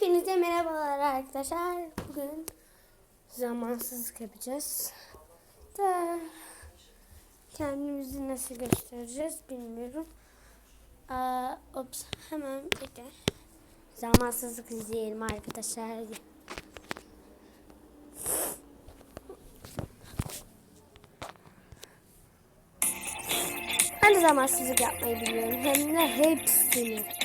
Hepinize merhabalar arkadaşlar. Bugün zamansızlık yapacağız. Da kendimizi nasıl göstereceğiz bilmiyorum. Aa, ops hemen bekle. Zamansızlık izleyelim arkadaşlar. Ben de zamansızlık yapmayı biliyorum. Hem de hepsini.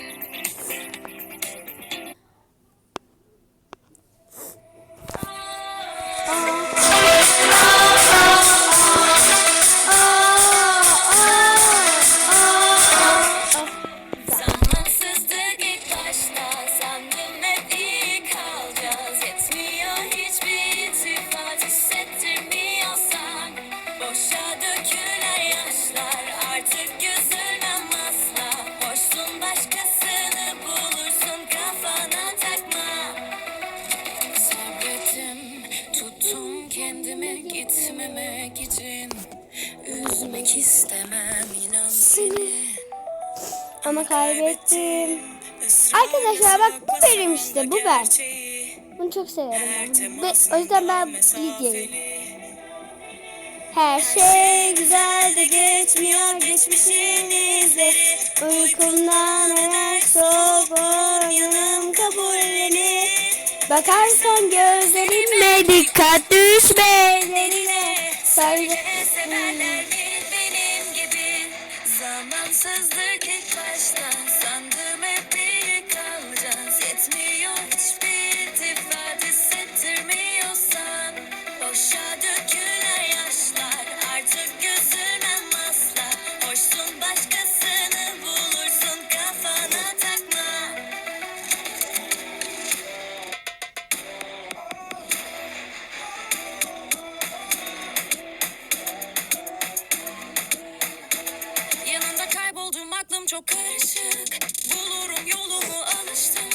Kendimi gitmemek için Üzmek istemem inan seni Ama kaybettim. Arkadaşlar bak bu benim işte bu ben. Bunu çok severim. Ve o yüzden ben Lidya'yım. Her şey güzel de geçmiyor geçmişin izleri. Uykumdan hemen soğuk yanım. Bakarsan gözlerime dikkat düşmelerine. Söyle. Severler mi benim gibi Zamansızlık ilk başta çok karışık. Bulurum yolumu alıştım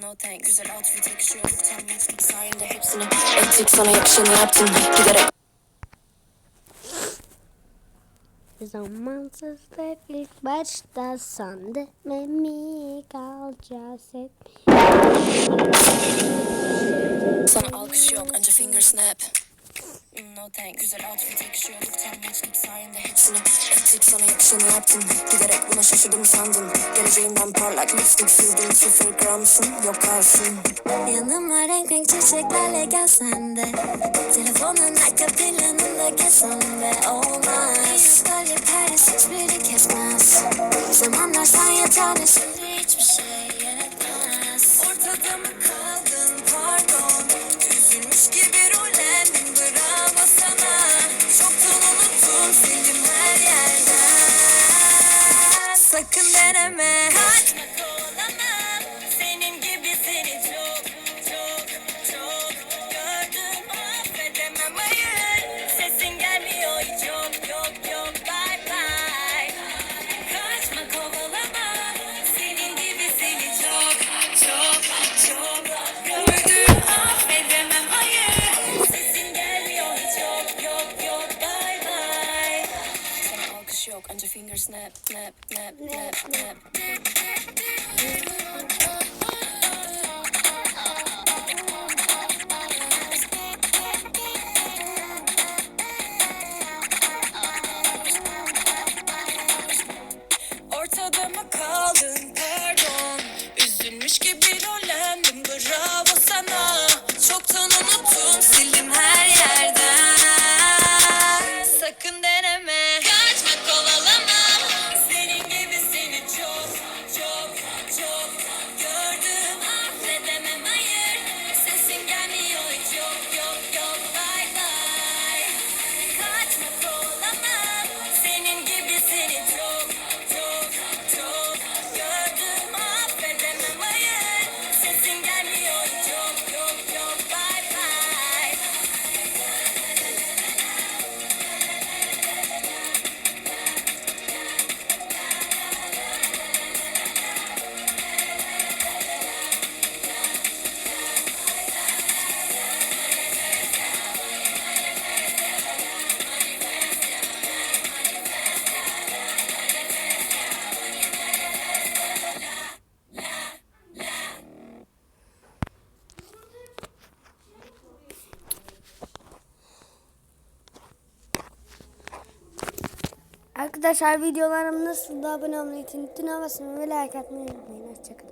No thanks. Güzel outfit yakışıyor. Tam gençlik sayende hepsini Ettik sana yakışanı yaptın Giderek. Zamansızlık ilk başta sandı memi kalacağız hep. Sana alkış yok. Anca finger snap No thanks. Güzel outfit yakışıyor. Tam gençlik sayende hepsini Ettik sana yakışanı yaptın Giderek buna şaşırdım sandın Geleceğimden parlak lipstick sürdüm Sıfır gramsın yok kalsın Yanıma renk renk çiçeklerle gelsen de. Telefonun arka planında kesen ve olmaz. Böyle perdesi hiçbiri kesmez. Zamanlar sen yeterli Sakın deneme. Kaçmak Arkadaşlar videolarım nasıl da abone olmayı, tüm tüm ve like atmayı unutmayın. Hoşçakalın.